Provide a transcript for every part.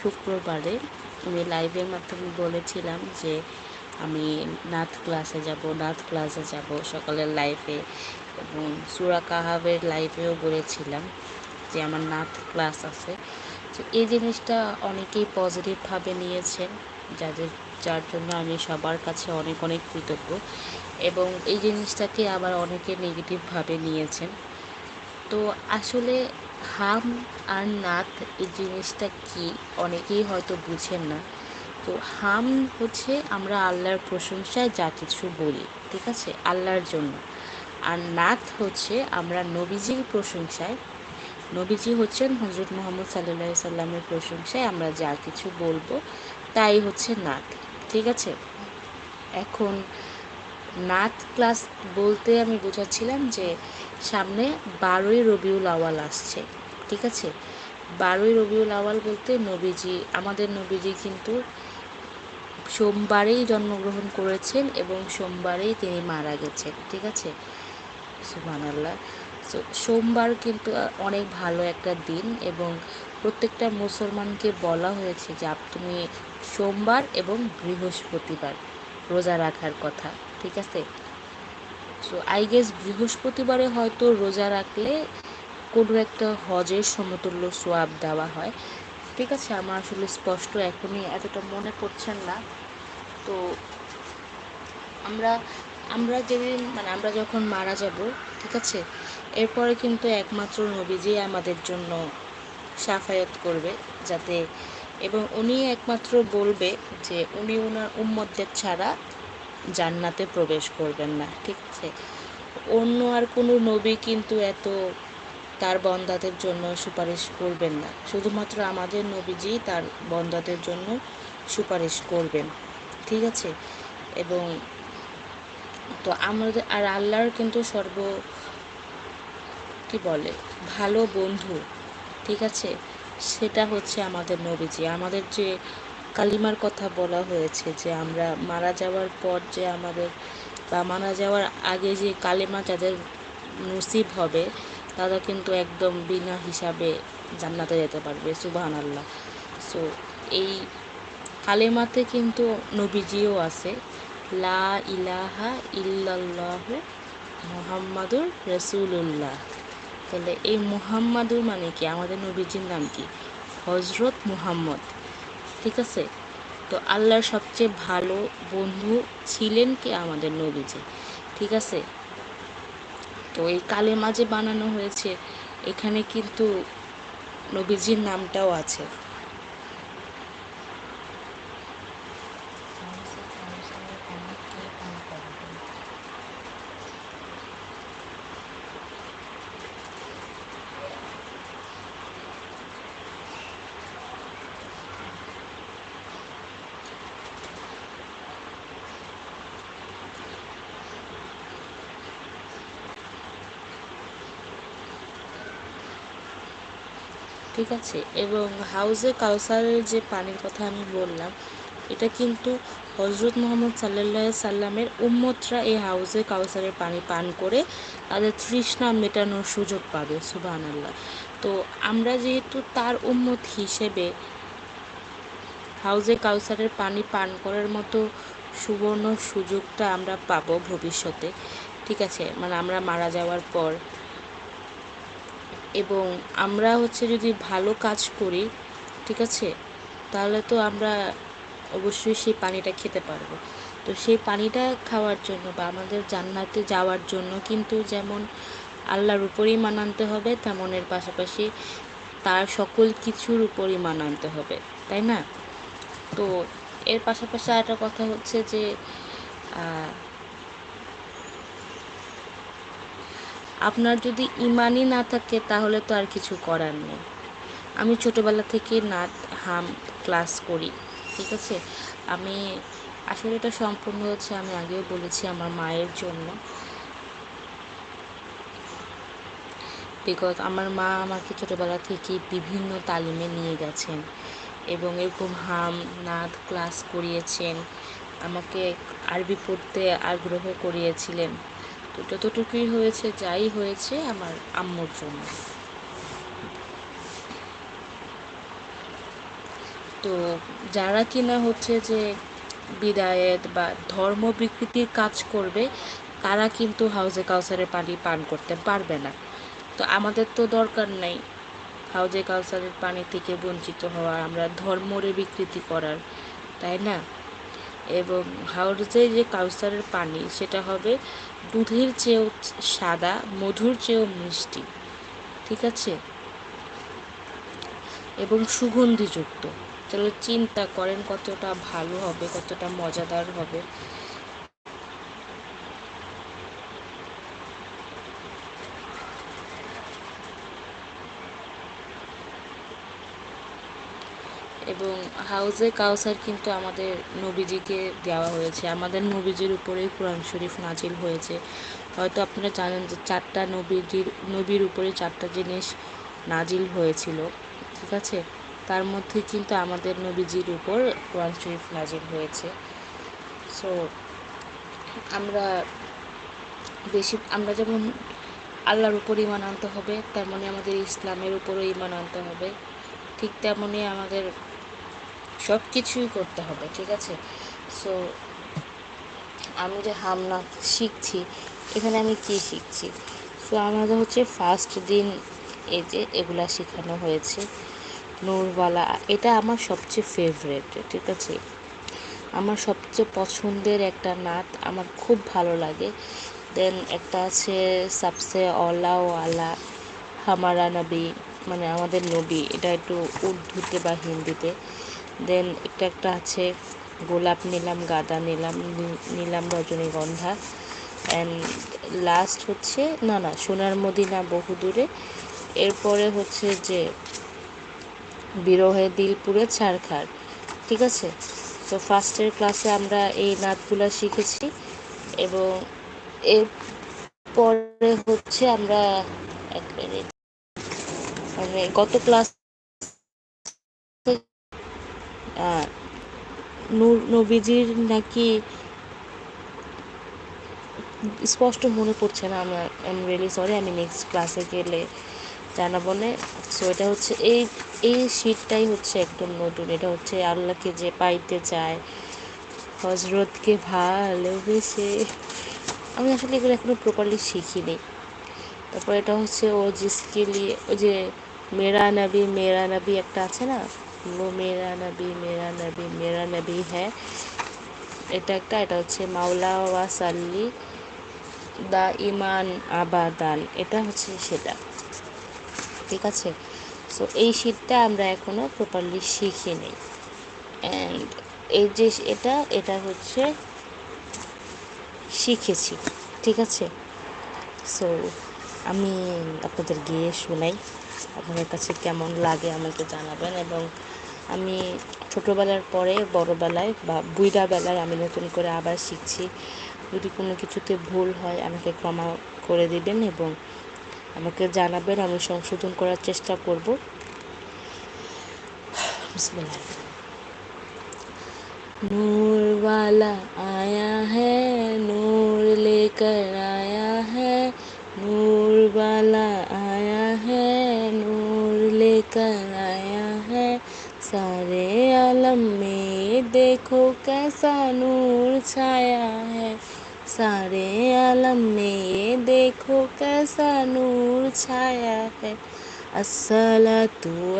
শুক্রবারে আমি লাইভের মাধ্যমে বলেছিলাম যে আমি নাথ ক্লাসে যাব, নাথ ক্লাসে যাব সকালের লাইফে এবং সুরা কাহাবের লাইফেও বলেছিলাম যে আমার নাথ ক্লাস আছে। তো এই জিনিসটা অনেকেই পজিটিভভাবে নিয়েছেন, যাদের, যার জন্য আমি সবার কাছে অনেক অনেক কৃতজ্ঞ এবং এই জিনিসটাকে আবার অনেকে নেগেটিভভাবে নিয়েছেন। তো আসলে হাম আর নাথ এই জিনিসটা কি? অনেকেই হয়তো বুঝেন না। তো হাম হচ্ছে আমরা আল্লাহর প্রশংসায় যা কিছু বলি, ঠিক আছে? আল্লাহর জন্য। আর নাথ হচ্ছে আমরা নবীজির প্রশংসায়। নবীজি হচ্ছেন হজরত মোহাম্মদ সাল্লা সাল্লামের প্রশংসায় আমরা যা কিছু বলব, তাই হচ্ছে নাথ ঠিক আছে? এখন নাথ ক্লাস বলতে আমি বোঝাচ্ছিলাম যে সামনে বারোই রবিউল আওয়াল আসছে, ঠিক আছে? বারোই রবিউল আওয়াল বলতে নবীজি, আমাদের নবীজি কিন্তু সোমবারেই জন্মগ্রহণ করেছেন এবং সোমবারেই তিনি মারা গেছেন, ঠিক আছে? সুমান আল্লাহ সোমবার কিন্তু অনেক ভালো একটা দিন এবং প্রত্যেকটা মুসলমানকে বলা হয়েছে যে তুমি সোমবার এবং বৃহস্পতিবার রোজা রাখার কথা। ঠিক আছে? সো আই গেস বৃহস্পতিবারে হয়তো রোজা রাখলে কোনো একটা হজের সমতুল্য সোয়াব দেওয়া হয়। ঠিক আছে, আমার আসলে স্পষ্ট এখনই এতটা মনে পড়ছেন না। তো, আমরা আমরা যেদিন মানে আমরা যখন মারা যাব, ঠিক আছে? এরপরে কিন্তু একমাত্র নবীজি আমাদের জন্য সাফায়ত করবে যাতে, এবং উনি একমাত্র বলবে যে উনি ওনার উম্মতদের ছাড়া জান্নাতে প্রবেশ করবেন না, ঠিক আছে? অন্য আর কোনো নবী কিন্তু এত তার বন্দাদের জন্য সুপারিশ করবেন না। শুধুমাত্র আমাদের নবীজি তার বন্দাদের জন্য সুপারিশ করবেন, ঠিক আছে? এবং তো আমাদের, আর আল্লাহর কিন্তু সর্ব, কি বলে, ভালো বন্ধু, ঠিক আছে? সেটা হচ্ছে আমাদের নবীজি। আমাদের যে কালিমার কথা বলা হয়েছে যে আমরা মারা যাওয়ার পর যে আমাদের বা মারা যাওয়ার আগে যে কালিমা যাদের নসিব হবে, তারা কিন্তু একদম বিনা হিসাবে জান্নাতে যেতে পারবে সুবাহান আল্লাহ সো এই কালেমাতে কিন্তু নবীজিও আছে, লা ইলাহা ইল্লাল্লাহ মোহাম্মদুর রসুল্লাহ তাহলে এই মুহাম্মাদুর মানে কি? আমাদের নবীজির নাম কি? হজরত মুহাম্মদ। ঠিক আছে? তো আল্লাহর সবচেয়ে ভালো বন্ধু ছিলেন কে? আমাদের নবীজি। ঠিক আছে? তো এই কালে মাঝে বানানো হয়েছে, এখানে কিন্তু নবীজির নামটাও আছে। ঠিক আছে, এবং হাউজে কাউসারের যে পানির কথা আমি বললাম, এটা কিন্তু হজরত মোহাম্মদ সাল্লা সাল্লামের উম্মতরা এই হাউজে কাউসারের পানি পান করে তাদের তৃষ্ণা মেটানোর সুযোগ পাবে সুবাহ আল্লাহ তো আমরা যেহেতু তার উম্মত হিসেবে হাউজে কাউসারের পানি পান করার মতো সুবর্ণ সুযোগটা আমরা পাবো ভবিষ্যতে, ঠিক আছে? মানে আমরা মারা যাওয়ার পর। এবং আমরা হচ্ছে যদি ভালো কাজ করি, ঠিক আছে? তাহলে তো আমরা অবশ্যই সেই পানিটা খেতে পারব। তো সেই পানিটা খাওয়ার জন্য বা আমাদের জান্নাতে যাওয়ার জন্য কিন্তু যেমন আল্লাহর উপরই মানানতে হবে তেমনের পাশাপাশি তার সকল কিছুর উপরই মানানতে হবে, তাই না? তো এর পাশাপাশি আরেকটা কথা হচ্ছে যে আপনার যদি ইমানই না থাকে, তাহলে তো আর কিছু করার নেই। আমি ছোটোবেলা থেকে নাচ হাম ক্লাস করি, ঠিক আছে? আমি, আসলে এটা সম্পূর্ণ হচ্ছে, আমি আগেও বলেছি আমার মায়ের জন্য। বিকজ আমার মা আমাকে ছোটোবেলা থেকে বিভিন্ন তালিমে নিয়ে গেছেন এবং এরকম হাম নাদ ক্লাস করিয়েছেন, আমাকে আরবি পড়তে আগ্রহ করিয়েছিলেন। তো যতটুকুই হয়েছে, যাই হয়েছে আমার আম্মুর জন্য। তো যারা কিনা হচ্ছে যে বিদায়েত বা ধর্ম বিকৃতির কাজ করবে, তারা কিন্তু হাউজে কাউসারের পানি পান করতে পারবে না। তো আমাদের তো দরকার নাই হাউজে কাউসারের পানি থেকে বঞ্চিত হওয়া, আমরা ধর্মরে বিকৃতি করার, তাই না? এবং হাউজে যে কাউসারের পানি, সেটা হবে দুধের চেয়েও সাদা, মধুর চেয়েও মিষ্টি। ঠিক আছে? এবং সুগন্ধিযুক্ত। তাহলে চিন্তা করেন কতটা ভালো হবে, কতটা মজাদার হবে। এবং হাউজে কাউসার কিন্তু আমাদের নবীজিকে দেওয়া হয়েছে। আমাদের নবীজির উপরেই কোরআন শরীফ নাজিল হয়েছে। হয়তো আপনারা জানেন যে চারটা নবীজির, নবীর উপরে চারটা জিনিস নাজিল হয়েছিল, ঠিক আছে? তার মধ্যে কিন্তু আমাদের নবীজির উপর কোরআন শরীফ নাজিল হয়েছে। সো আমরা বেশি, আমরা যেমন আল্লাহর উপর ইমান আনতে হবে তেমনই আমাদের ইসলামের উপরও ইমান আনতে হবে। ঠিক তেমনই আমাদের সব কিছুই করতে হবে, ঠিক আছে? সো আমি যে হামনা শিখছি, এখানে আমি কি শিখছি? সো আমাদের হচ্ছে ফার্স্ট দিন এই যে এগুলা শেখানো হয়েছে, নূরওয়ালা, এটা আমার সবচেয়ে ফেভারেট ঠিক আছে? আমার সবচেয়ে পছন্দের একটা নাত আমার খুব ভালো লাগে। দেন একটা আছে সাবসে অলা ও আলা, হামারা নবী মানে আমাদের নবী, এটা একটু উর্দুতে বা হিন্দিতে। দেন একটা একটা আছে গোলাপ নিলাম, গাঁদা নিলাম নিলাম রজনীগন্ধা। অ্যান্ড লাস্ট হচ্ছে, না না, সোনার মদিনা বহু দূরে। এরপরে হচ্ছে যে বিরহে দিলপুরে ছাড়খার ঠিক আছে? তো ফার্স্টের ক্লাসে আমরা এই নাচগুলো শিখেছি এবং এর পরে হচ্ছে আমরা এক মিনিট মানে গত ক্লাস নূর নবীজির নাকি স্পষ্ট মনে পড়ছে না আমার। আই এম রিয়েলি সরি আমি নেক্সট ক্লাসে গেলে জানাব না। সো এটা হচ্ছে এই এই শীতটাই হচ্ছে একদম নতুন। এটা হচ্ছে আল্লাহকে যে পাইতে চায় হজরতকে ভালোবেসে। আমি আসলে এগুলো এখনও প্রপারলি শিখিনি। তারপর এটা হচ্ছে ও জিসকে ওই যে মেরা নবী মেরা নবী একটা আছে না? ও মেরা নবী মেরা নবী মেরা নবী হ্যাঁ এটা একটা, এটা হচ্ছে মাওলা ওয়া সাল্লি দা ইমান আবাদান। এটা হচ্ছে সেটা। ঠিক আছে? সো এই শীতটা আমরা এখনও প্রপারলি শিখি নেই। অ্যান্ড এই যে এটা এটা হচ্ছে শিখেছি। ঠিক আছে? সো আমি আপনাদের গিয়ে শোনাই। আপনাদের কাছে কেমন লাগে আমাকে জানাবেন এবং আমি ছোটোবেলার পরে, বড়োবেলায় বা বুইড়াবেলায় আমি নতুন করে আবার শিখছি। যদি কোনো কিছুতে ভুল হয়, আমাকে ক্ষমা করে দেবেন এবং আমাকে জানাবেন। আমি সংশোধন করার চেষ্টা করব। নূরওয়ালা আয়া হ্যাঁ নূর লেকর আয়া হ্যাঁ নূরওয়ালা আয়া হ্যাঁ নূর লেকর عالم میں دیکھو کیسا نور چھایا ہے۔ سارے عالم میں دیکھو کیسا نور چھایا ہے۔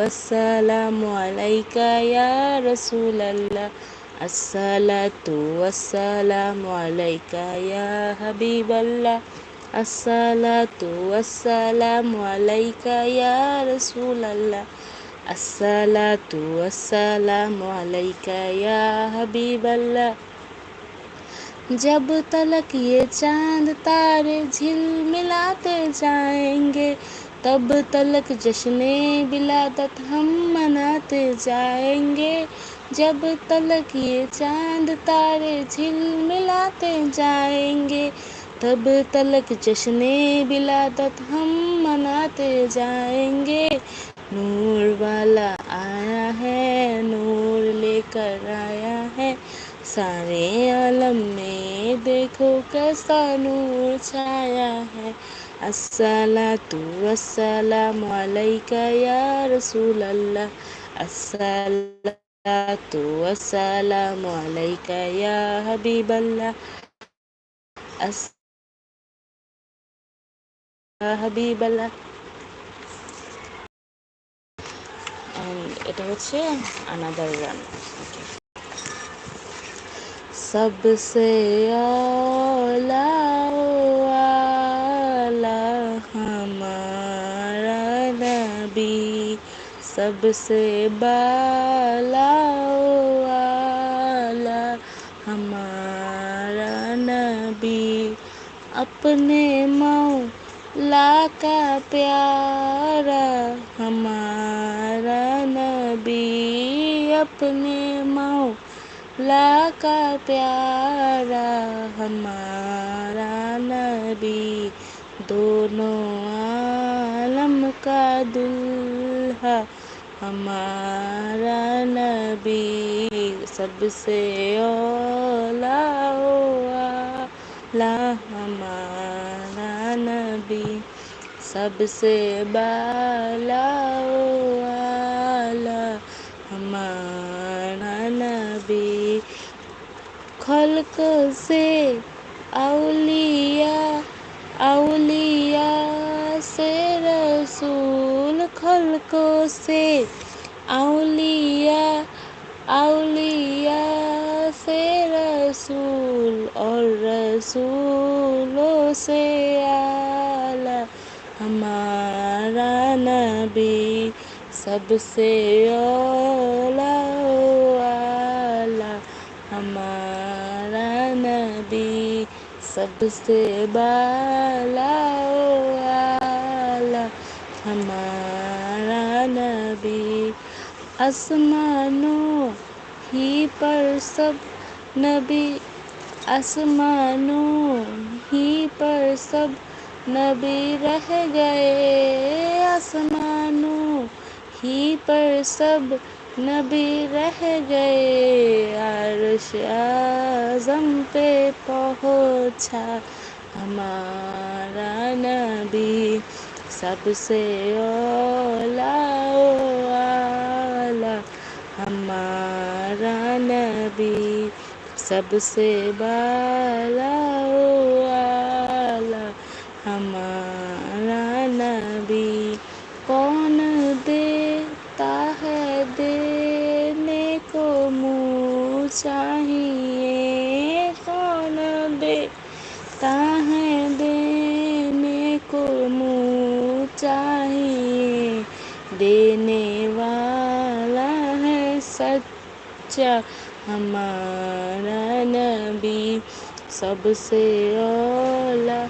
السلام علیکہ یا رسول اللہ السلام علیکہ یا حبیب اللہ السلام علیکہ یا رسول اللہ الصلاة والسلام عليك يا حبیب اللہ جب تلک یہ چاند تارے جھل ملاتے جائیں گے، تب تلک جشن بلادت ہم مناتے جائیں گے۔ جب تلک یہ چاند تارے جھل ملاتے جائیں گے، تب تلک جشن بلادت ہم مناتے جائیں گے۔ نور والا آیا ہے، نور لے کر آیا ہے۔ سارے عالم میں دیکھو کیسا نور چھایا ہے۔ السلام والسلام علیک یا رسول اللہ۔ السلام والسلام علیک یا حبیب اللہ۔ حبیب اللہ۔ এটা হচ্ছে আনাদার রান ওকে সব সে ہمارا نبی سب سے بالا والا ہمارا نبی اپنے مولا کا پیارا ہمارا اپنے مولا کا پیارا، ہمارا نبی، دونوں عالم کا دلہا ہمارا نبی سب سے اولا ہوا۔ لا، ہمارا نبی سب سے بالا ہوا۔ خلق سے اولیاء اولیاء سے رسول خلق سے اولیاء اولیاء سے رسول اور رسولوں سے اعلیٰ۔ ہمارا نبی سب سے اور سے بالا ہمارا نبی آسمانوں ہی پر سب نبی آسمانوں ہی پر سب نبی رہ گئے آسمانوں ہی پر سب نبی رہ گئے، عرش اعظم پہ پہنچا۔ ہمارا نبی سب سے اولا اولا ہمارا نبی سب سے بار سب سے اولا،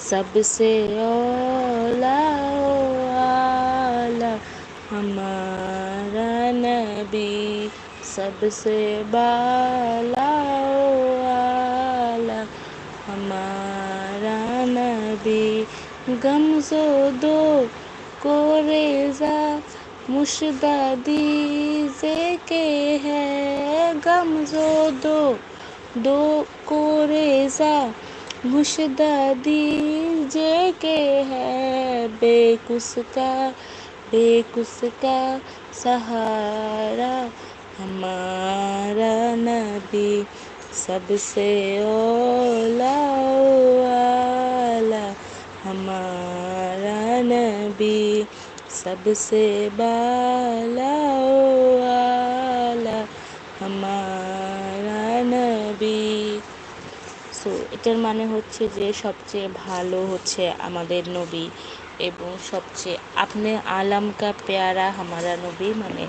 سب سے اولا اولا ہمارا نبی سب سے بالا اولا ہمارا نبی غم زو دو کو ریزا مشدادی کے ہے، غم زو دو دو کو ریزا مشدہ دیجے کے ہے بے کس کا بے کس کا سہارا، ہمارا نبی سب سے اولا اولا ہمارا نبی سب سے بالا اولا ہمارا এটার মানে হচ্ছে যে সবচেয়ে ভালো হচ্ছে আমাদের নবী এবং সবচেয়ে আপনি আলাম কা পেয়ারা হামারা নবী মানে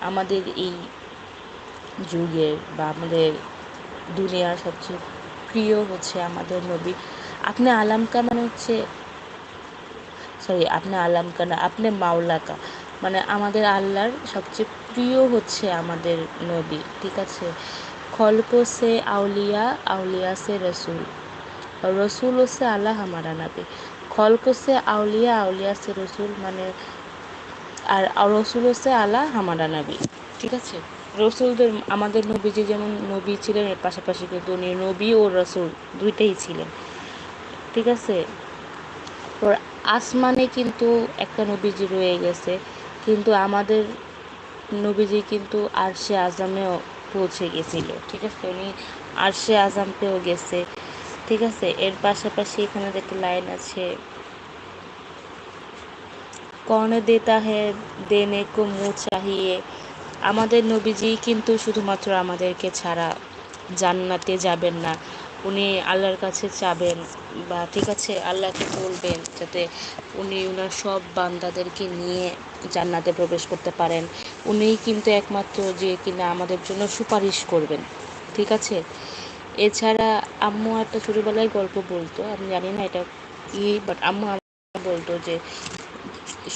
আমাদের এই যুগের বা আমাদের দুনিয়ার সবচেয়ে প্রিয় হচ্ছে আমাদের নবী। আপনি আলামকা মানে হচ্ছে সরি আপনি আলামকা না, আপনি মাওলাকা মানে আমাদের আল্লাহর সবচেয়ে প্রিয় হচ্ছে আমাদের নবী, ঠিক আছে? খল্প সে আউলিয়া আউলিয়া সে রসুল। রসুল হচ্ছে আল্লাহ হামারা নাবি। খল্ক সে আউলিয়া আউলিয়া সে রসুল মানে আর রসুল হচ্ছে আল্লাহ হামারা নাবি। ঠিক আছে? রসুলদের, আমাদের নবীজি যেমন নবী ছিলেন, এর পাশাপাশি কিন্তু উনি নবী ও রসুল দুইটাই ছিলেন। ঠিক আছে? আসমানে কিন্তু একটা নবীজি রয়ে গেছে, কিন্তু আমাদের নবীজি কিন্তু আরশে আজামেও পৌঁছে গেছিল। ঠিক আছে? উনি আরশে আজামতেও গেছে। ঠিক আছে, এর পাশাপাশি এখানে একটা লাইন আছে। কর্ণ দেতা হে দেনে কো মুখ চাহিয়ে। আমাদের নবীজি কিন্তু শুধুমাত্র আমাদেরকে ছাড়া জান্নাতে যাবেন না, উনি আল্লাহর কাছে চাবেন বা ঠিক আছে, আল্লাহকে বলবেন যাতে উনি ওনার সব বান্দাদেরকে নিয়ে জান্নাতে প্রবেশ করতে পারেন। উনিই কিন্তু একমাত্র যে কিনা আমাদের জন্য সুপারিশ করবেন, ঠিক আছে? এছাড়া আম্মু একটা ছোটোবেলায় গল্প বলতো, আমি জানি না এটা কি বাট আম্মু বলতো যে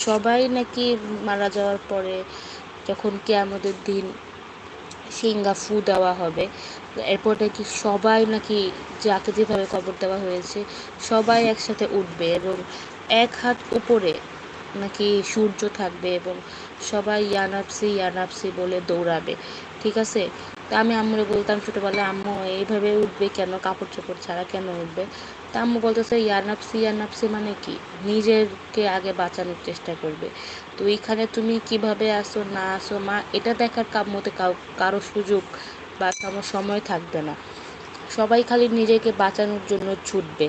সবাই নাকি মারা যাওয়ার পরে যখন আমাদের দিন সিঙ্গা ফু দেওয়া হবে, এরপর নাকি সবাই নাকি যাকে যেভাবে খবর দেওয়া হয়েছে, সবাই একসাথে উঠবে এবং এক হাত উপরে নাকি সূর্য থাকবে এবং সবাই ইয়ানাপসি ইয়ানাপসি বলে দৌড়াবে, ঠিক আছে? তা আমি আম্মুরে বলতাম ছোটোবেলায়, আম্মু, এইভাবে উঠবে কেন? কাপড় চোপড় ছাড়া কেন উঠবে? তা আম্মু বলতেছে ইয়ানাপসি ইয়ানাপসি মানে কি? নিজেরকে আগে বাঁচানোর চেষ্টা করবে। তো এইখানে তুমি কীভাবে আসো, না আসো, মা, এটা দেখার কাম্যতে কারও সুযোগ বা সময় থাকবে না। সবাই খালি নিজেকে বাঁচানোর জন্য ছুটবে।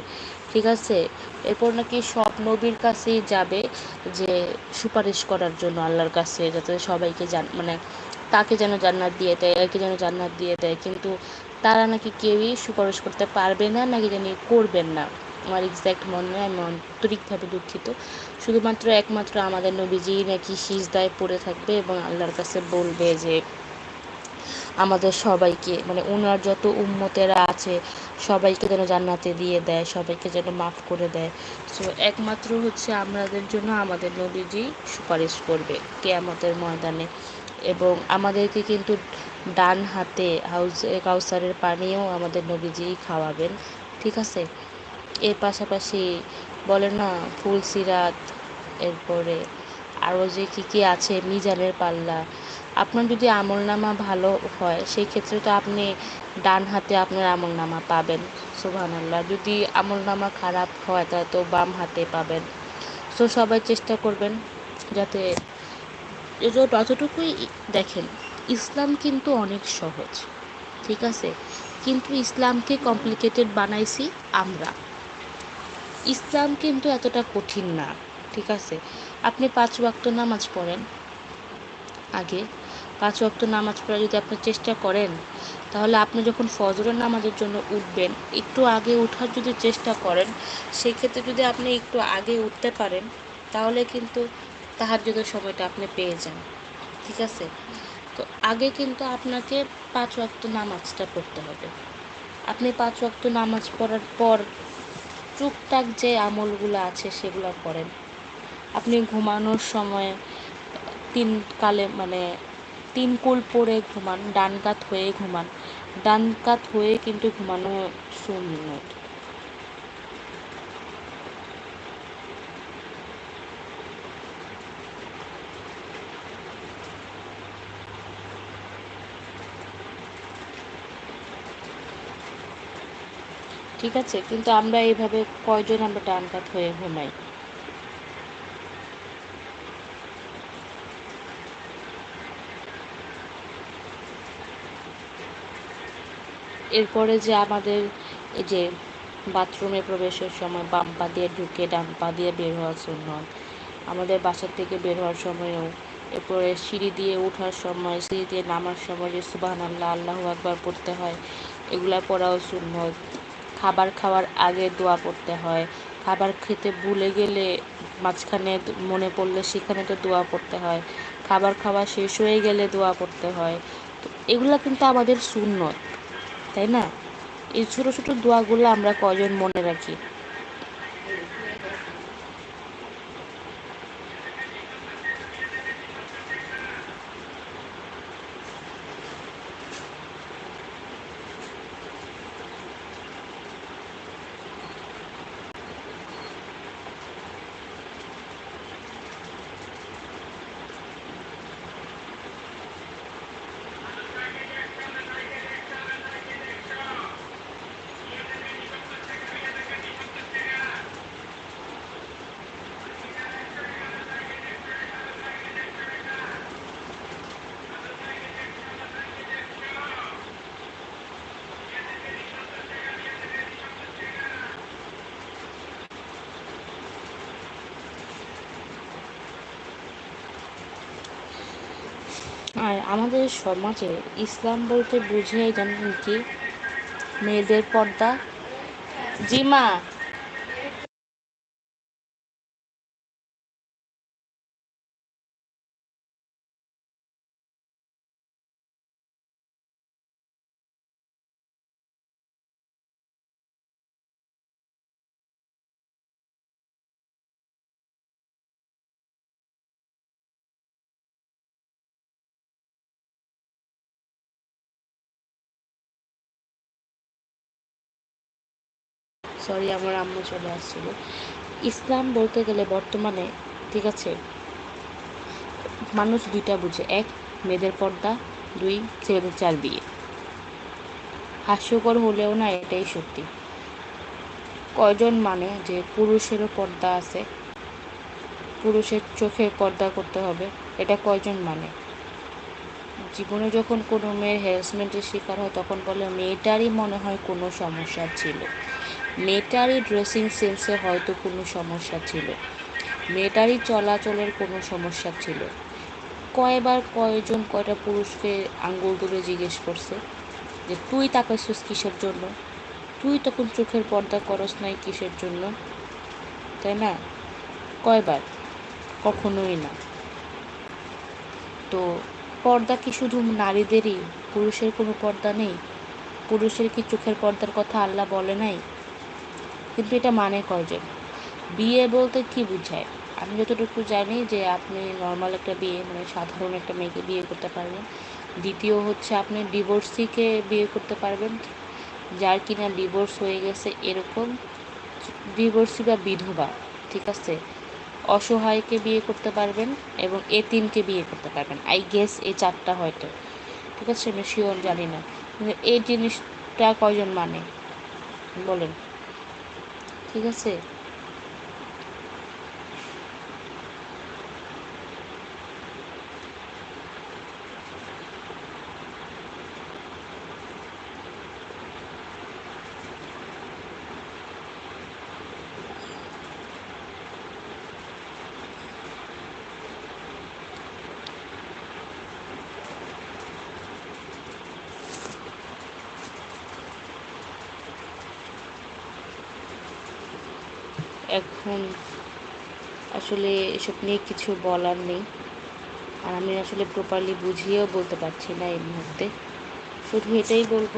ঠিক আছে? এরপর নাকি সব নবীর কাছেই যাবে যে সুপারিশ করার জন্য আল্লাহর কাছে যাতে সবাইকে জান মানে তাকে যেন জান্নাত দিয়ে দেয়, একে যেন জান্নাত দিয়ে দেয়। কিন্তু তারা নাকি কেউই সুপারিশ করতে পারবে না, নাকি জানি করবেন না। আমার এক্স্যাক্ট মনে হয় আমি আন্তরিকভাবে দুঃখিত। শুধুমাত্র একমাত্র আমাদের নবীজি নাকি সিজদায় পড়ে থাকবে এবং আল্লাহর কাছে বলবে যে, আমাদের সবাইকে মানে ওনার যত উম্মতেরা আছে, সবাইকে যেন জান্নাতে দিয়ে দেয়, সবাইকে যেন মাফ করে দেয়। সো একমাত্র হচ্ছে আমাদের জন্য আমাদের নবীজি সুপারিশ করবে কেয়ামতের ময়দানে। এবং আমাদেরকে কিন্তু ডান হাতে হাউস কাউসারের পানিও আমাদের নবীজি খাওয়াবেন, ঠিক আছে? এর পাশাপাশি বলে না, ফুল সিরাত, এরপরে আরও যে কী কী আছে, মিজানের পাল্লা। আপনার যদি আমলনামা ভালো হয়, সেই ক্ষেত্রে তো আপনি ডান হাতে আপনার আমলনামা পাবেন, সুবহানাল্লাহ। যদি আমলনামা খারাপ হয় তাহলে তো বাম হাতে পাবেন। সো সবাই চেষ্টা করবেন যাতে যতটুকুই দেখেন, ইসলাম কিন্তু অনেক সহজ, ঠিক আছে? কিন্তু ইসলামকে কমপ্লিকেটেড বানাইছি আমরা। ইসলাম কিন্তু এতটা কঠিন না, ঠিক আছে? আপনি পাঁচ ওয়াক্ত নামাজ পড়েন আগে। পাঁচ ওয়াক্ত নামাজ পড়া যদি আপনি চেষ্টা করেন, তাহলে আপনি যখন ফজরের নামাজের জন্য উঠবেন, একটু আগে ওঠার যদি চেষ্টা করেন, সেক্ষেত্রে যদি আপনি একটু আগে উঠতে পারেন, তাহলে কিন্তু তাহাজ্জুদের সময়টা আপনি পেয়ে যান, ঠিক আছে? তো আগে কিন্তু আপনাকে পাঁচ ওয়াক্ত নামাজটা পড়তে হবে। আপনি পাঁচ ওয়াক্ত নামাজ পড়ার পর টুকটাক যে আমলগুলো আছে সেগুলো করেন। আপনি ঘুমানোর সময় তিন কালে মানে তিন কুল পরে ঘুমান ডান কাত হয়ে ঘুমান। ডান কাত হয়ে কিন্তু ঘুমানো সুন্নত ঠিক আছে, কিন্তু আমরা এইভাবে কয়জন আমরা ডান কাত হয়ে ঘুমাই? এরপরে যে আমাদের এই যে বাথরুমে প্রবেশের সময় বাম পা দিয়ে ঢুকে ডান পা দিয়ে বের হওয়ার জন্য, আমাদের বাসার থেকে বের হওয়ার সময়ও, এরপরে সিঁড়ি দিয়ে ওঠার সময়, সিঁড়ি দিয়ে নামার সময় যে সুবাহ আল্লাহ আল্লাহ একবার পড়তে হয়, এগুলা পড়াও সুন্নত। খাবার খাওয়ার আগে দোয়া পড়তে হয়। খাবার খেতে ভুলে গেলে মাঝখানে মনে পড়লে সেখানে তো দোয়া পড়তে হয়। খাবার খাওয়া শেষ হয়ে গেলে দোয়া পড়তে হয়। তো এগুলো কিন্তু আমাদের শূন্য তাই না? এই ছোটো ছোটো দোয়াগুলো আমরা কজন মনে রাখি? আর আমাদের সমাজে ইসলাম বলতে বুঝিয়ে জানেন কি? মেয়েদের পর্দা। জি সরি, আমার আম্মু চলে আসছিল। ইসলাম বলতে গেলে বর্তমানে, ঠিক আছে, মানুষ দুইটা বুঝে। এক, মেয়েদের পর্দা, দুই, ছেলেদের চার বিয়ে হাস্যকর হলেও না এটাই সত্যি। কয়জন মানে যে পুরুষেরও পর্দা আছে, পুরুষের চোখে পর্দা করতে হবে, এটা কয়জন মানে? জীবনে যখন কোনো মেয়ের হ্যারাসমেন্টের শিকার হয়, তখন বলে, মেয়েটারই মনে হয় কোনো সমস্যা ছিল। মেয়েটারই ড্রেসিং সেন্সে হয়তো কোনো সমস্যা ছিল। মেয়েটারই চলাচলের কোনো সমস্যা ছিল। কয়বার কয়জন কয়টা পুরুষকে আঙ্গুল তুলে জিজ্ঞেস করছে যে, তুই তাকাইছিস কিসের জন্য? তুই তখন চোখের পর্দা করস নাই কিসের জন্য? তাই না? কয়বার? কখনোই না। তো পর্দা কি শুধু নারীদেরই? পুরুষের কোনো পর্দা নেই? পুরুষের কি চোখের পর্দার কথা আল্লাহ বলে নাই? কিন্তু এটা মানে কয়জন বিয়ে বলতে কি বুঝায়? আমি যতটুকু জানি যে আপনি নর্মাল একটা বিয়ে মানে সাধারণ একটা মেয়েকে বিয়ে করতে পারবেন। দ্বিতীয় হচ্ছে আপনি ডিভোর্সিকে বিয়ে করতে পারবেন। যার কিনা ডিভোর্স হয়ে গেছে এরকম ডিভোর্সি বা বিধবা, ঠিক আছে? অসহায়কে বিয়ে করতে পারবেন এবং এ তিনকে বিয়ে করতে পারবেন। আই গেস এই চারটা হয়তো। ঠিক আছে? আমি শিওর জানি না। কিন্তু এই জিনিসটা কয়জন মানে? বলেন। ঠিক আছে? এখন আসলে এসব নিয়ে কিছু বলার নেই। আর আমি আসলে প্রপারলি বুঝিয়েও বলতে পারছি না এই মুহূর্তে। শুধু এটাই বলব,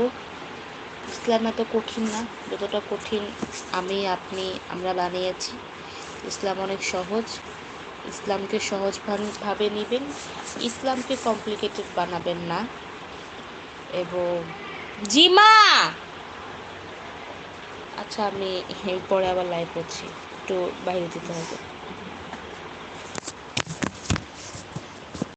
ইসলাম এত কঠিন না, যতটা কঠিন আমি, আপনি, আমরা বানিয়েছি। ইসলাম অনেক সহজ। ইসলামকে সহজ ভাবে নেবেন, ইসলামকে কমপ্লিকেটেড বানাবেন না। এবং জিমা! আচ্ছা আমি পরে আবার লাইভ করছি। একটু বাইরে যেতে হবে।